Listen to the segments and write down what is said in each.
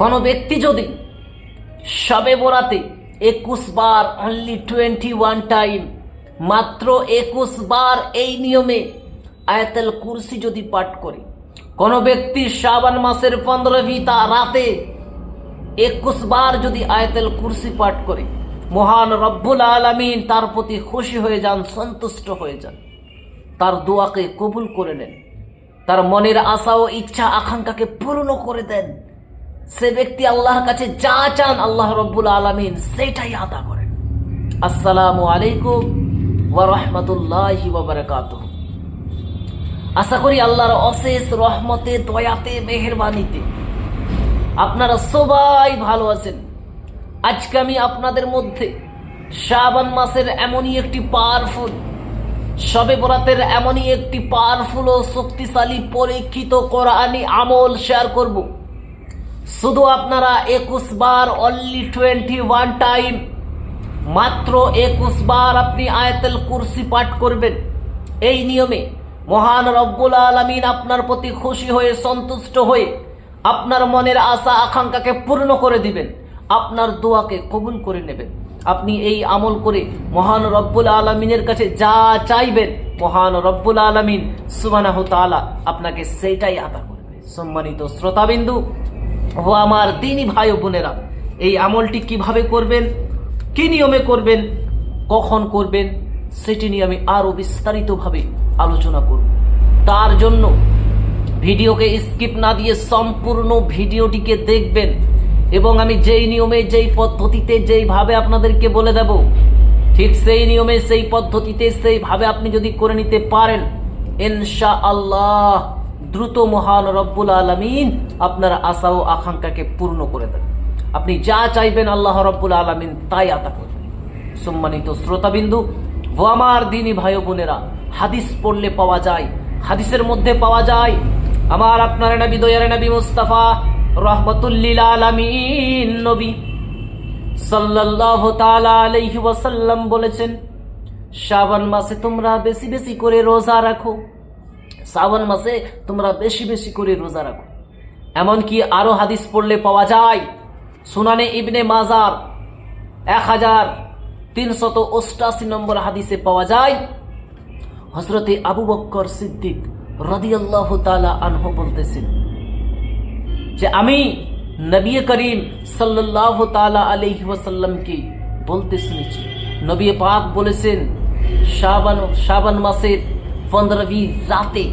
কোনো ব্যক্তি যদি সবে বরাতে একুশ বার অনলি টোয়েন্টি ওয়ান টাইম মাত্র একুশ বার এই নিয়মে আয়াতাল কুরসি যদি পাঠ করে, কোনো ব্যক্তি শ্রাবণ মাসের পনেরোভি তা রাতে একুশ বার যদি আয়াতাল কুরসি পাঠ করে, মহান রব্বুল আলমিন তার প্রতি খুশি হয়ে যান, সন্তুষ্ট হয়ে যান, তার দোয়াকে কবুল করে নেন, তার মনের আশা ও ইচ্ছা, আকাঙ্ক্ষাকে পূর্ণ করে দেন। সে ব্যক্তি আল্লাহর কাছে যা চান আল্লাহ রব্বুল আলমিন সেটাই আদা করেন। আসসালামু আলাইকুম ওয়া রহমতুল্লাহি ওয়া বারাকাতুহু। আশা করি আল্লাহর অশেষ রহমতে, দয়াতে, মেহেরবানিতে আপনারা সবাই ভালো আছেন। আজকে আমি আপনাদের মধ্যে শ্রাবণ মাসের এমনই একটি পাওয়ারফুল সবে বরাতের এমনই একটি পাওয়ারফুল ও শক্তিশালী, পরীক্ষিত কোরআনি আমল শেয়ার করব। শুধু আপনারা একুশ বার অনলি টোয়েন্টি ওয়ান টাইম মাত্র একুশ বার আপনি আয়াতুল কুরসি পাঠ করবেন। এই নিয়মে মহান রব্বুল আলমিন আপনার প্রতি খুশি হয়ে, সন্তুষ্ট হয়ে আপনার মনের আশা, আকাঙ্ক্ষাকে পূর্ণ করে দিবেন। আপনার দোয়াকে কবুল করে নেবেন। আপনি এই আমল করে মহান রব্বুল আলমিনের কাছে যা চাইবেন, মহান রব্বুল আলমিন সুবানাহ তালা আপনাকে সেইটাই আদা করবে। সম্মানিত শ্রোতাবিন্দু ও আমার দিনই ভাই বোনেরা, এই আমলটি কীভাবে করবেন, কি নিয়মে করবেন, কখন করবেন, সেটি নিয়ে আমি আরও বিস্তারিতভাবে আলোচনা করব। তার জন্য ভিডিওকে স্কিপ না দিয়ে সম্পূর্ণ ভিডিওটিকে দেখবেন এবং আমি যেই নিয়মে, যেই পদ্ধতিতে, যেইভাবে আপনাদেরকে বলে দেব, ঠিক সেই নিয়মে, সেই পদ্ধতিতে, সেইভাবে আপনি যদি করে নিতে পারেন ইনশা আল্লাহ দ্রুত মহান রব্বুল আলমিন আপনার আশা ও আকাঙ্ক্ষাকে পূর্ণ করে দেন। আপনি যা চাইবেন আল্লাহ রব্বুল আলমিন তাই আতা করবেন সম্মানিত শ্রোতাবিন্দু, ও আমার দিনী ভাই বোনেরা, হাদিস পড়লে পাওয়া যায়, হাদিসের মধ্যে পাওয়া যায়, আমার আপনার নবী, দয়ার নবী মুস্তাফা রহমতুল্লিল আলমিন নবী সাল্লাহ তালা বলেছেন শ্রাবণ মাসে তোমরা বেশি বেশি করে রোজা রাখো। শ্রাবণ মাসে তোমরা বেশি বেশি করে রোজা রাখো। এমনকি আরও হাদিস পড়লে পাওয়া যায়, সুনানে ইবনে মাজার এক হাজার তিনশত অষ্টাশি নম্বর হাদিসে পাওয়া যায় হজরতে আবু বক্কর সিদ্দিক রদিয়াল্লাহ তালা আনহ বলতেছেন যে, আমি নবী করিম সাল্লাহ তালা আলহি ওয়াসাল্লামকে বলতে শুনেছি। নবী পাক বলেছেন, শাবান শাবান মাসের পনেরোবি রাতে।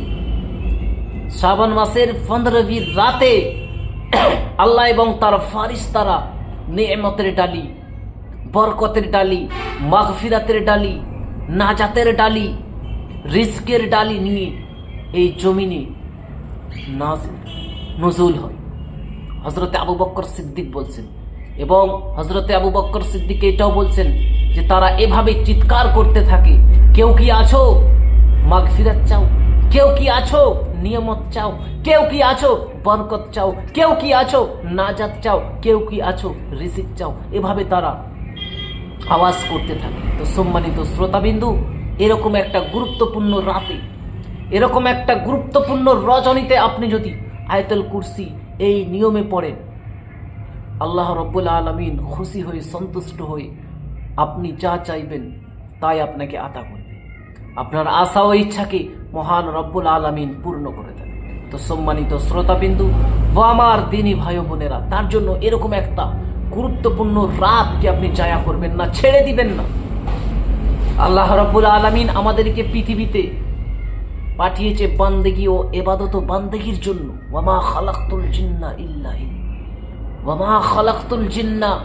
শ্রাবণ মাসের পনেরোবি রাতে আল্লাহ এবং তার ফারিস্তারা নেমতের ডালি, বরকতের ডালি, মাগফিরাতের ডালি, নাজাতের ডালি রিস্কের ডালি নিয়ে এই জমিনে নাজ- নজুল হয়। হজরতে আবু বক্কর সিদ্দিক বলছেন, এবং হজরতে আবু বক্কর সিদ্দিক এটাও বলছেন যে তারা এভাবে চিৎকার করতে থাকে, কেউ কি আছো? মাগফিরাত চাও। কেউ কি আছো? নিয়মত চাও। কেউ কি আছো? বরকত চাও। কেউ কি আছো? নাজাত চাও। কেউ কি আছো? রিসিক চাও। এভাবে তারা আওয়াজ করতে থাকে। তো সম্মানিত শ্রোতাবিন্দু, এরকম একটা গুরুত্বপূর্ণ রাতে, এরকম একটা গুরুত্বপূর্ণ রজনীতে আপনি যদি আয়তল কুরসি এই নিয়মে পড়েন, আল্লাহ রব্বুল আলমিন খুশি হয়ে সন্তুষ্ট হয়ে আপনি যা চাইবেন তাই আপনাকে আতা করবে। আপনার আশা ও ইচ্ছাকে মহান রব্বুল আলমিন পূর্ণ করে দেন। তো সম্মানিত শ্রোতাবিন্দু, ও আমার দিনী ভাই বোনেরা, তার জন্য এরকম একটা গুরুত্বপূর্ণ রাতকে আপনি জায়া করবেন না, ছেড়ে দিবেন না। আল্লাহ রব্বুল আলমিন আমাদেরকে পৃথিবীতে পাঠিয়েছে বান্দেগি ও এবাদত বান্দেগির জন্য। ওয়ামা খালাক্তুল জিন্না ইল্লা ইল- ওয়ামা খালাক্তুল জিন্না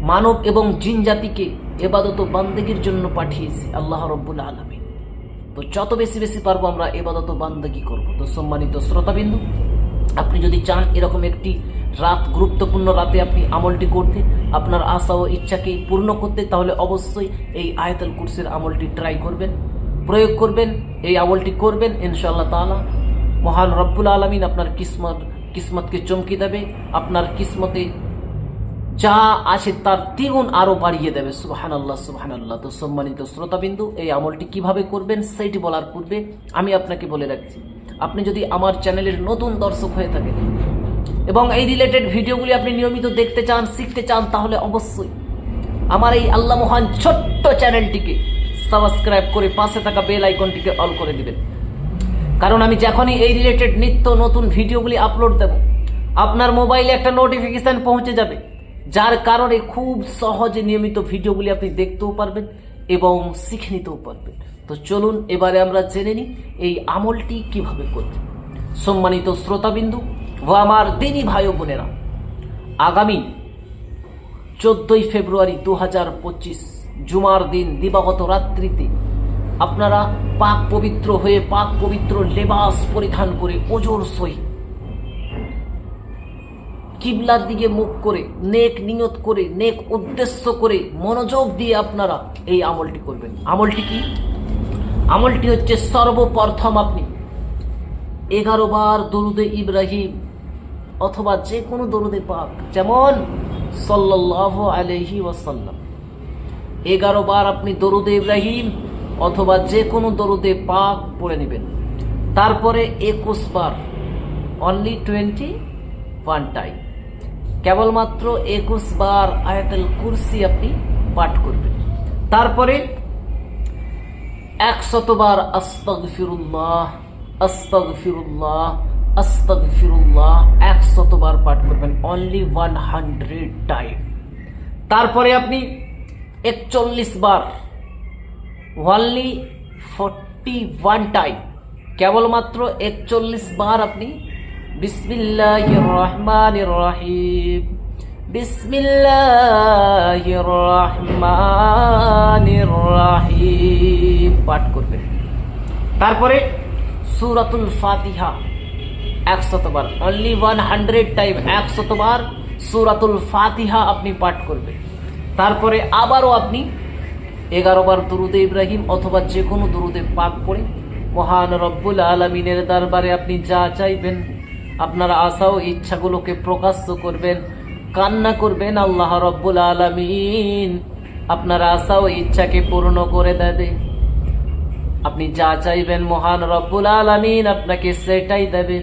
মানব এবং জিন জাতিকে এবাদত বান্দেগির জন্য পাঠিয়েছি, আল্লাহ রব্বুল আলমিন। তো যত বেশি বেশি পারব আমরা এবাদত বান্দেগি করব। তো সম্মানিত শ্রোতাবিন্দু, আপনি যদি চান এরকম একটি রাত, গুরুত্বপূর্ণ রাতে আপনি আমলটি করতে, আপনার আশা ও ইচ্ছাকে পূর্ণ করতে, তাহলে অবশ্যই এই আয়তাল কুরসের আমলটি ট্রাই করবেন, প্রয়োগ করবেন, এই আমলটি করবেন, ইনশাআল্লাহ তাআলা। মহান রব্বুল আলমিন আপনার কিসমত, কিসমতকে চমকে দেবে, আপনার কিসমতে যা আছে তার দ্বিগুণ আরও বাড়িয়ে দেবে সুবাহান আল্লাহ সুবাহান আল্লাহ তো সম্মানিত শ্রোতাবিন্দু, এই আমলটি কীভাবে করবেন সেইটি বলার পূর্বে আমি আপনাকে বলে রাখছি, আপনি যদি আমার চ্যানেলের নতুন দর্শক হয়ে থাকেন এবং এই রিলেটেড ভিডিওগুলি আপনি নিয়মিত দেখতে চান, শিখতে চান, তাহলে অবশ্যই আমার এই আল্লাহ মহান ছোট্ট চ্যানেলটিকে সাবস্ক্রাইব করে পাশে থাকা বেল আইকনটিকে অল করে দিবেন। কারণ আমি যখনই এই রিলেটেড নিত্য নতুন ভিডিওগুলি আপলোড দেব, আপনার মোবাইলে একটা নোটিফিকেশান পৌঁছে যাবে। যার কারণে খুব সহজে নিয়মিত ভিডিওগুলি আপনি দেখতেও পারবেন এবং শিখে নিতেও পারবেন। তো চলুন, এবারে আমরা জেনে নিই এই আমলটি কীভাবে করবেন। সম্মানিত শ্রোতাবিন্দু ও আমার দিনী ভাই বোনেরা, আগামী চোদ্দই ফেব্রুয়ারি দু হাজার পঁচিশ জুমার দিন দিবাগত রাত্রিতে আপনারা পাক পবিত্র হয়ে পাক পবিত্র লেবাস পরিধান করে ওজোর সহি কিবলার দিকে মুখ করে, নেক নিয়ত করে, নেক উদ্দেশ্য করে মনোযোগ দিয়ে আপনারা এই আমলটি করবেন। আমলটি কি? আমলটি হচ্ছে সর্বপ্রথম আপনি এগারো বার দরুদে ইব্রাহিম অথবা যে কোনো দরুদে পাক, যেমন সাল্লাহ আলহি ওয়াসাল্লাম। এগারো বার আপনি দরুদে ইব্রাহিম অথবা যে কোনো দরুদে পাক পড়ে নেবেন। তারপরে একুশ বার অনলি টোয়েন্টি ওয়ান টাইম কেবলমাত্র একুশ বার আয়াতুল কুরসি আপনি পাঠ করবেন। তারপরে একশতবার আস্তাগফিরুল্লাহ আস্তাগফিরুল্লাহ আস্তাগফিরুল্লাহ একশতবার পাঠ করবেন অনলি ওয়ান হান্ড্রেড টাইম তারপরে আপনি একচল্লিশ বার অনলি ফোরটি ওয়ান টাইম কেবলমাত্র একচল্লিশ বার আপনি বিসমিল্লাহ রহমান রহিম। বিসমিল্লাহ রহমান রহিম। পাঠ করবেন। তারপরে সুরাতুল ফাতিহা একশতবার অনলি ওয়ান হান্ড্রেড টাইম একশতবার সুরাতুল ফাতিহা আপনি পাঠ করবেন। তারপরে আবারও আপনি এগারো বার দুরুদে ইব্রাহিম অথবা যে কোনো দুরুদে পাক পড়ে। মহান রব্বুল আলমিনের দরবারে আপনি যা চাইবেন আপনার আশা ও ইচ্ছাগুলোকে প্রকাশ্য করবেন, কান্না করবেন আল্লাহ রব্বুল আলমিন। আপনার আশা ও ইচ্ছাকে পূর্ণ করে দেবে। আপনি যা চাইবেন মহান রব্বুল আলমিন আপনাকে সেটাই দেবে।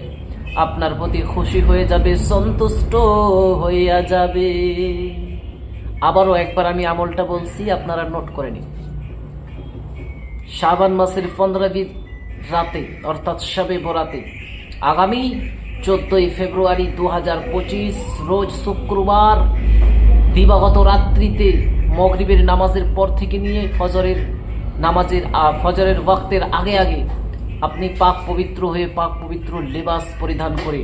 আপনার প্রতি খুশি হয়ে যাবে, সন্তুষ্ট হইয়া যাবে। আবারও একবার আমি আমলটা বলছি, আপনারা নোট করে নিন। শাবান মাসের পনেরোই রাতে, অর্থাৎ সবে বরাতে আগামী চোদ্দই ফেব্রুয়ারি দু হাজার পঁচিশ, রোজ শুক্রবার দিবাগত রাত্রিতে মগরিবের নামাজের পর থেকে নিয়ে ফজরের নামাজের ফজরের ওয়াক্তের আগে আগে আপনি পাক পবিত্র হয়ে পাক পবিত্র লেবাস পরিধান করে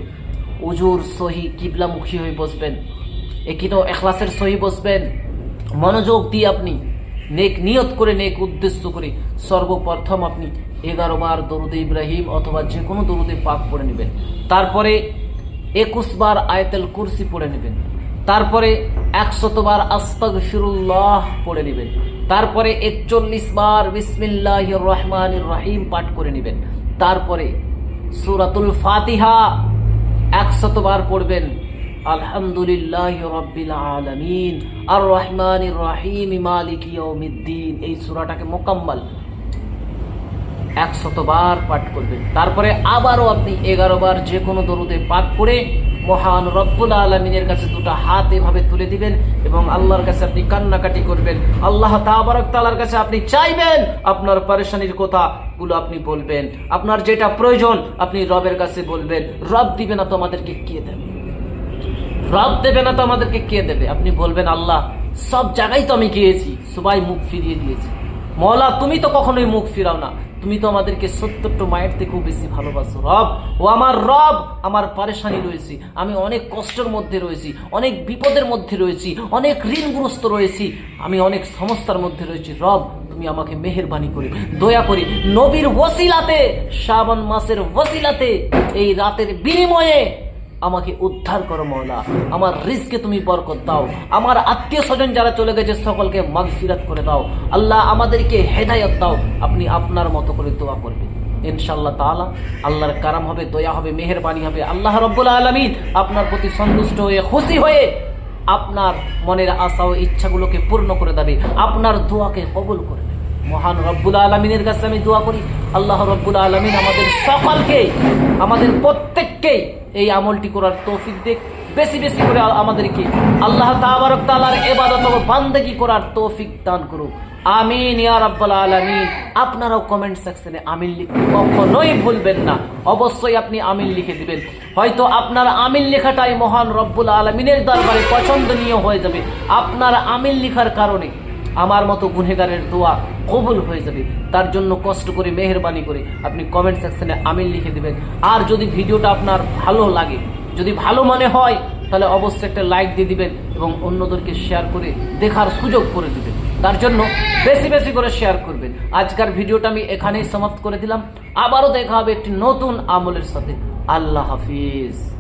উজুর সহি কিবলামুখী হয়ে বসবেন। একিনো এখলাসের সহি বসবেন। মনোযোগ দিয়ে আপনি নেক নিয়ত করে, নেক উদ্দেশ্য করে সর্বপ্রথম আপনি এগারো বার দরুদে ইব্রাহিম অথবা যে কোনো দরুদে পাক পড়ে নেবেন। তারপরে একুশ বার আয়তেল কুরসি পড়ে নেবেন। তারপরে একশতবার আস্তাগ ফিরুল্লাহ পড়ে নেবেন। তারপরে একচল্লিশ বার বিসমিল্লাহ রহমান রহিম পাঠ করে নেবেন। তারপরে সুরাতুল ফাতিহা একশতবার পড়বেন। আলহামদুলিল্লাহ রব্বিল আলমিন। আর রহমান রহিম মালিক ইয়ৌমিদ্দিন এই সুরাটাকে মোকাম্মল। একশতবার পাঠ করবেন। তারপরে আবারও আপনি এগারো বার যে কোনো দরুদে পাঠ করে মহান রব্বুল আলমিনের কাছে দুটো হাত এভাবে তুলে দিবেন এবং আল্লাহর কাছে আপনি কান্নাকাটি করবেন। আল্লাহ তাবারক তালার কাছে আপনি চাইবেন আপনার পরেশানির কথাগুলো আপনি বলবেন। আপনার যেটা প্রয়োজন আপনি রবের কাছে বলবেন। রব দিবে না তো আমাদেরকে কে দেবে? রব দেবে না তো আমাদেরকে কে দেবে? আপনি বলবেন, আল্লাহ, সব জায়গায় তো আমি গিয়েছি। সবাই মুখ ফিরিয়ে দিয়েছি। মৌলা তুমি তো কখনোই মুখ ফিরাও না। তুমি তো আমাদেরকে সত্তরটা মায়ের খুব বেশি ভালোবাসো। রব, ও আমার রব, আমার পারেশানি রয়েছি। আমি অনেক কষ্টের মধ্যে রয়েছি, অনেক বিপদের মধ্যে রয়েছি, অনেক ঋণগ্রস্ত রয়েছি। আমি অনেক সমস্যার মধ্যে রয়েছি। রব, তুমি আমাকে মেহেরবানি করে দয়া করে, নবীর ওসিলাতে শ্রাবণ মাসের ওসিলাতে, এই রাতের বিনিময়ে আমাকে উদ্ধার করো মৌলা আমার রিজকে তুমি বরকত দাও। আমার আত্মীয় স্বজন যারা চলে গেছে, সকলকে মাগফিরাত করে দাও। আল্লাহ আমাদেরকে হেদায়ত দাও। আপনি আপনার মতো করে দোয়া করবেন। ইনশাল্লাহ তাআলা, আল্লাহর কারাম হবে, দয়া হবে, মেহেরবানি হবে। আল্লাহ রব্বুল আলমিন আপনার প্রতি সন্তুষ্ট হয়ে, খুশি হয়ে আপনার মনের আশা ও ইচ্ছাগুলোকে পূর্ণ করে দেবে। আপনার দোয়াকে কবুল করে নেবে। মহান রব্বুল আলমিনের কাছে আমি দোয়া করি, আল্লাহ রব্বুল আলমিন আমাদের সকলকে, আমাদের প্রত্যেককে এই আমলটি করার তৌফিক দেখ। বেশি বেশি করে আমাদেরকে আল্লাহ তাবারক তাআলার ইবাদত ও বান্দেগি করার তৌফিক দান করুক। আমিন, ইয়া রাব্বাল আলামিন। আপনারাও কমেন্ট সেকশনে আমিন লিখতে কখনোই ভুলবেন না। অবশ্যই আপনি আমিন লিখে দিবেন। হয়তো আপনার আমিন লেখাটাই মহান রব্বুল আলমিনের দরবারে পছন্দনীয় হয়ে যাবে। আপনার আমিন লেখার কারণে আমার মতো গুনেগারের দোয়া কবুল হয়ে যাবে। তার জন্য কষ্ট করে, মেহরবানি করে আপনি কমেন্ট সেকশনে আমিন লিখে দেবেন। আর যদি ভিডিওটা আপনার ভালো লাগে, যদি ভালো মনে হয়, তাহলে অবশ্যই একটা লাইক দিয়ে দিবেন এবং অন্যদেরকে শেয়ার করে দেখার সুযোগ করে দিবেন। তার জন্য বেশি বেশি করে শেয়ার করবেন। আজকের ভিডিওটা আমি এখানেই সমাপ্ত করে দিলাম। আবারও দেখা হবে একটি নতুন আমলের সাথে। আল্লাহ হাফিজ।